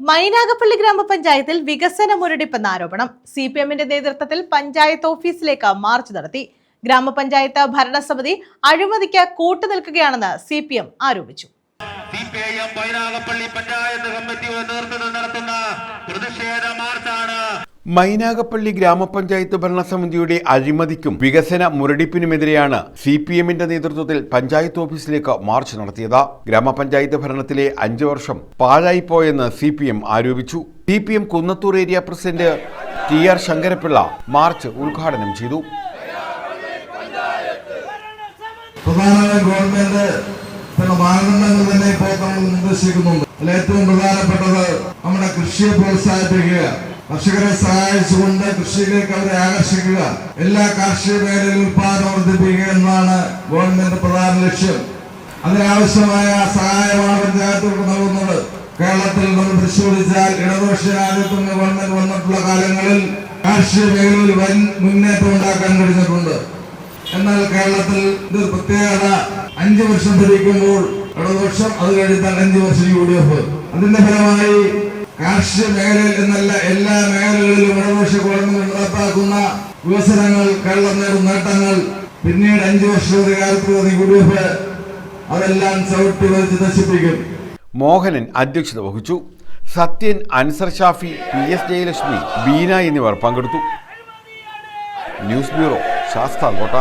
മൈനാഗപ്പള്ളി ഗ്രാമപഞ്ചായത്തിൽ വികസന മുരടിപ്പെന്ന ആരോപണം സി പി എമ്മിന്റെ നേതൃത്വത്തിൽ പഞ്ചായത്ത് ഓഫീസിലേക്ക് മാർച്ച് നടത്തി. ഗ്രാമപഞ്ചായത്ത് ഭരണസമിതി അഴിമതിക്ക് കൂട്ടുനിൽക്കുകയാണെന്ന് സി പി എം ആരോപിച്ചു പഞ്ചായത്ത് നേതൃത്വത്തിൽ നടത്തുന്ന പ്രതിഷേധ മാർച്ചാണ്. മൈനാഗപ്പള്ളി ഗ്രാമപഞ്ചായത്ത് ഭരണസമിതിയുടെ അഴിമതിക്കും വികസന മുരടിപ്പിനുമെതിരെയാണ് സി പി എമ്മിന്റെ നേതൃത്വത്തിൽ പഞ്ചായത്ത് ഓഫീസിലേക്ക് മാർച്ച് നടത്തിയത്. ഗ്രാമപഞ്ചായത്ത് ഭരണത്തിലെ അഞ്ചു വർഷം പാഴായിപ്പോയെന്ന് സി പി എം ആരോപിച്ചു. C P M Kunnathur area president T R Sankarapillai march ഉദ്ഘാടനം ചെയ്തു. ഏറ്റവും പ്രധാനപ്പെട്ടത് നമ്മുടെ കൃഷിയെ പ്രോത്സാഹിപ്പിക്കുക. കർഷകരെ സഹായിച്ചുകൊണ്ട് കൃഷിയിലേക്ക് അവരെ ആകർഷിക്കുക. എല്ലാ കാർഷിക മേഖലയിൽ ഉത്പാദനം വർദ്ധിപ്പിക്കുക എന്നാണ് ഗവൺമെന്റ് പ്രധാന ലക്ഷ്യം. അതിനാവശ്യമായ സഹായമാണ് പഞ്ചായത്തുകൾക്ക് നൽകുന്നത്. കേരളത്തിൽ നമ്മൾ പരിശോധിച്ചാൽ ഇടതുപക്ഷ രാജ്യത്തും ഗവൺമെന്റ് വന്നിട്ടുള്ള കാലങ്ങളിൽ കാർഷിക മേഖലയിൽ വൻ മുന്നേറ്റം ഉണ്ടാക്കാൻ കഴിഞ്ഞിട്ടുണ്ട്. എന്നാൽ കേരളത്തിൽ ഇത് പ്രത്യേകത. അഞ്ചു വർഷം ഭരിക്കുമ്പോൾ ഇടതുപക്ഷം അത് കഴിഞ്ഞാൽ അഞ്ചു വർഷം യു ഡി എഫ്. അതിന്റെ ഫലമായി കാർഷിക മേഖലയിൽ എന്നല്ല എല്ലാ മേഖലകളിലും ഇടതുപക്ഷ ഗവൺമെന്റ് നടപ്പാക്കുന്ന വികസനങ്ങൾ കള്ളനേറും നേട്ടങ്ങൾ പിന്നീട് അഞ്ചു വർഷം അധികാരത്തിൽ വന്ന യു ഡി എഫ് അതെല്ലാം ചവിട്ടി വലിച്ച് നശിപ്പിക്കും. മോഹനൻ അധ്യക്ഷത വഹിച്ചു. സത്യൻ അൻസർ ഷാഫി പി എസ് ജയലക്ഷ്മി ബീന എന്നിവർ പങ്കെടുത്തു. News bureau Sasthamkotta.